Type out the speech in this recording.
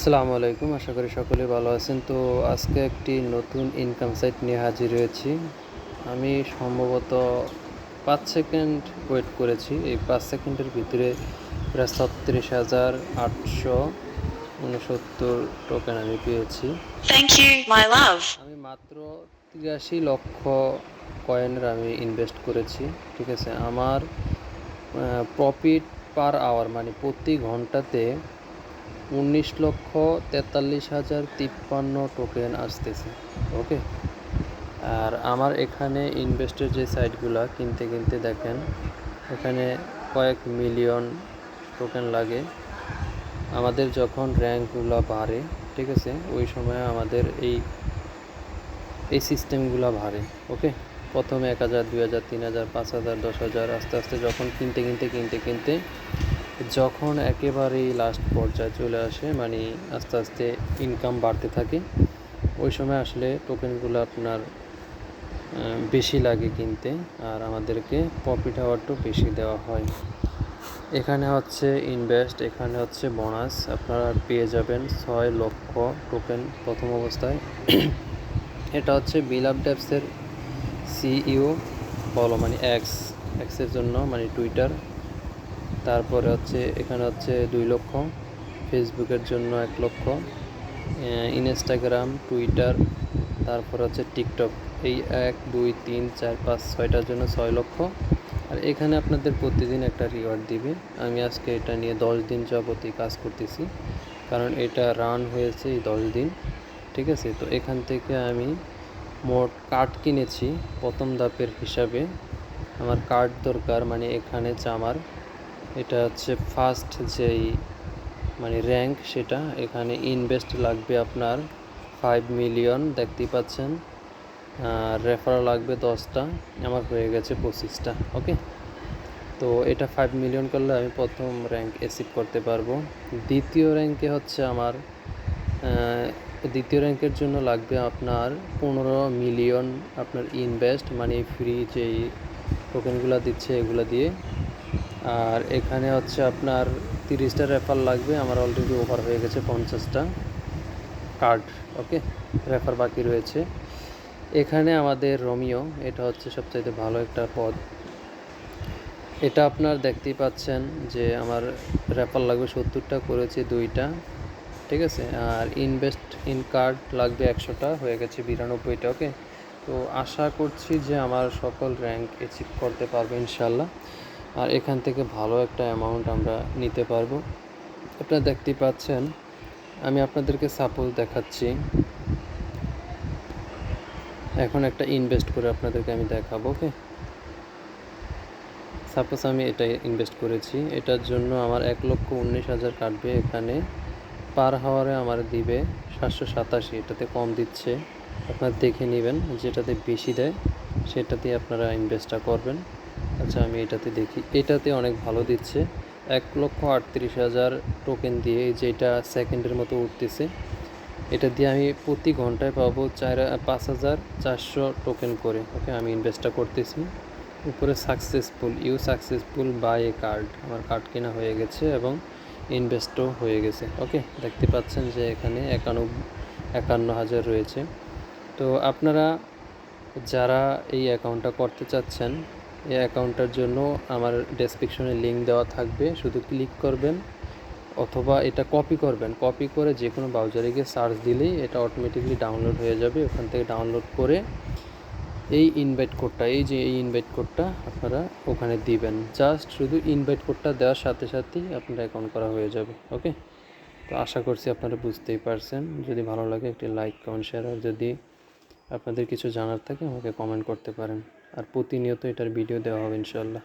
আসসালামু আলাইকুম আশা করি সকলে ভালো আছেন। তো আজকে একটি নতুন ইনকাম সাইট নিয়ে হাজির হয়েছি। আমি সম্ভবত পাঁচ সেকেন্ড ওয়েট করেছি। এই পাঁচ সেকেন্ডের ভিতরে প্রায় ছত্রিশ হাজার আটশো উনসত্তর টোকেন আমি পেয়েছি. আমি মাত্র তিরাশি লক্ষ কয়েনের আমি ইনভেস্ট করেছি ঠিক আছে? আমার প্রফিট পার আওয়ার মানে প্রতি ঘন্টাতে উনিশ লক্ষ তেতাল্লিশ হাজার তিপ্পান্ন টোকেন আসতেছে ওকে আর আমার এখানে ইনভেস্টের যে সাইটগুলো কিনতে কিনতে দেখেন, এখানে কয়েক মিলিয়ন টোকেন লাগে। আমাদের যখন র্যাঙ্কগুলো বাড়ে, ঠিক আছে? ওই সময় আমাদের এই এই সিস্টেমগুলো বাড়ে ওকে প্রথমে এক হাজার, দুই হাজার, তিন হাজার, পাঁচ হাজার, দশ হাজার, আস্তে আস্তে যখন কিনতে কিনতে কিনতে কিনতে যখন একেবারেই লাস্ট পর্যায়ে চলে আসে মানে আস্তে আস্তে ইনকাম বাড়তে থাকে, ওই সময় আসলে টোকেনগুলো আপনার বেশি লাগে কিনতে আর আমাদেরকে প্রফিট আওয়ারটাও বেশি দেওয়া হয়। এখানে হচ্ছে ইনভেস্ট এখানে হচ্ছে বোনাস আপনারা পেয়ে যাবেন ছয় লক্ষ টোকেন প্রথম অবস্থায়। এটা হচ্ছে বিল আপ ড্যাপসের সিইও বলো মানে এক্স এক্সের জন্য মানে টুইটার তারপরে হচ্ছে, এখানে হচ্ছে দুই লক্ষ। ফেসবুকের জন্য এক লক্ষ। ইনস্টাগ্রাম, টুইটার, তারপর হচ্ছে টিকটক। এই এক, দুই, তিন, চার, পাঁচ, ছয়টার জন্য ছয় লক্ষ। আর এখানে আপনাদের প্রতিদিন একটা রিওয়ার্ড দিবে। আমি আজকে এটা নিয়ে দশ দিন যাবতই কাজ করতেছি। কারণ এটা রান হয়েছে এই দশ দিন। ঠিক আছে? তো এখান থেকে আমি মোট কার্ড কিনেছি প্রথম ধাপের হিসাবে। আমার কার্ড দরকার মানে এখানে আমার এটা হচ্ছে ফার্স্ট যেই মানে র্যাঙ্ক সেটা, এখানে ইনভেস্ট লাগবে আপনার ফাইভ মিলিয়ন দেখতেই পাচ্ছেন। আর রেফার লাগবে দশটা, আমার হয়ে গেছে পঁচিশটা ওকে তো এটা ফাইভ মিলিয়ন করলে আমি প্রথম র্যাঙ্ক অ্যাচিভ করতে পারব। দ্বিতীয় র্যাঙ্কে হচ্ছে আমার দ্বিতীয় র্যাঙ্কের জন্য লাগবে আপনার পনেরো মিলিয়ন আপনার ইনভেস্ট মানে ফ্রি যেই টোকেনগুলো দিচ্ছে এগুলো দিয়ে। আর এখানে হচ্ছে আপনার তিরিশটা রেফার লাগবে, আমার অলরেডি ওভার হয়ে গেছে পঞ্চাশটা কার্ড ওকে রেফার বাকি রয়েছে। এখানে আমাদের রোমিও, এটা হচ্ছে সবচাইতে ভালো একটা পদ। এটা আপনার দেখতেই পাচ্ছেন যে আমার রেফার লাগবে সত্তরটা, করেছে দুইটা, ঠিক আছে? আর ইনভেস্ট ইন কার্ড লাগবে একশোটা, হয়ে গেছে বিরানব্বইটা ওকে তো আশা করছি যে আমার সকল র্যাঙ্ক অ্যাচিভ করতে পারব ইনশাল্লাহ আর এখান থেকে ভালো একটা অ্যামাউন্ট আমরা নিতে পারব। আপনারা দেখতেই পাচ্ছেন, আমি আপনাদেরকে সাপোজ দেখাচ্ছি। এখন একটা ইনভেস্ট করে আপনাদেরকে আমি দেখাবো ওকে সাপোজ আমি এটা ইনভেস্ট করেছি, এটার জন্য আমার এক লক্ষ উনিশ হাজার কাটবে এখানে। পার হাওয়ারে আমার দিবে সাতশো সাতাশি, এটাতে কম দিচ্ছে। আপনারা দেখে নেবেন, যেটাতে বেশি দেয় সেটাতে আপনারা ইনভেস্টটা করবেন। আচ্ছা আমি এটাতে দেখি। এটাতে অনেক ভালো দিচ্ছে। এক লক্ষ আটত্রিশ হাজার টোকেন দিয়ে যেটা সেকেন্ডের মতো উঠতেছে। এটা দিয়ে আমি প্রতি ঘন্টায় পাবো চার, পাঁচ হাজার চারশো টোকেন করে। ওকে, আমি ইনভেস্টটা করতেছি। উপরে successful you successful by a card আমার কার্ড কেনা হয়ে গেছে এবং ইনভেস্টও হয়ে গেছে। ওকে, দেখতে পাচ্ছেন যে এখানে একানব্বই একান্ন হাজার রয়েছে। তো আপনারা যারা এই অ্যাকাউন্টটা করতে চাচ্ছেন এই অ্যাকাউন্টটার জন্য আমার ডেসক্রিপশনে লিঙ্ক দেওয়া থাকবে। শুধু ক্লিক করবেন অথবা এটা কপি করবেন। কপি করে যে কোনো ব্রাউজারে গিয়ে সার্চ দিলেই এটা অটোমেটিকলি ডাউনলোড হয়ে যাবে। ওখান থেকে ডাউনলোড করে এই ইনভাইট কোডটা এই যে এই ইনভাইট কোডটা আপনারা ওখানে দিবেন। জাস্ট শুধু ইনভাইট কোডটা দেওয়ার সাথে সাথেই আপনার অ্যাকাউন্ট করা হয়ে যাবে ওকে তো আশা করছি আপনারা বুঝতেই পারছেন। যদি ভালো লাগে একটি লাইক কমেন্ট শেয়ার আর যদি আপনাদের কিছু জানার থাকে আমাকে কমেন্ট করতে পারেন। আর প্রতিনিয়ত এটার ভিডিও দেওয়া হবে ইনশাল্লাহ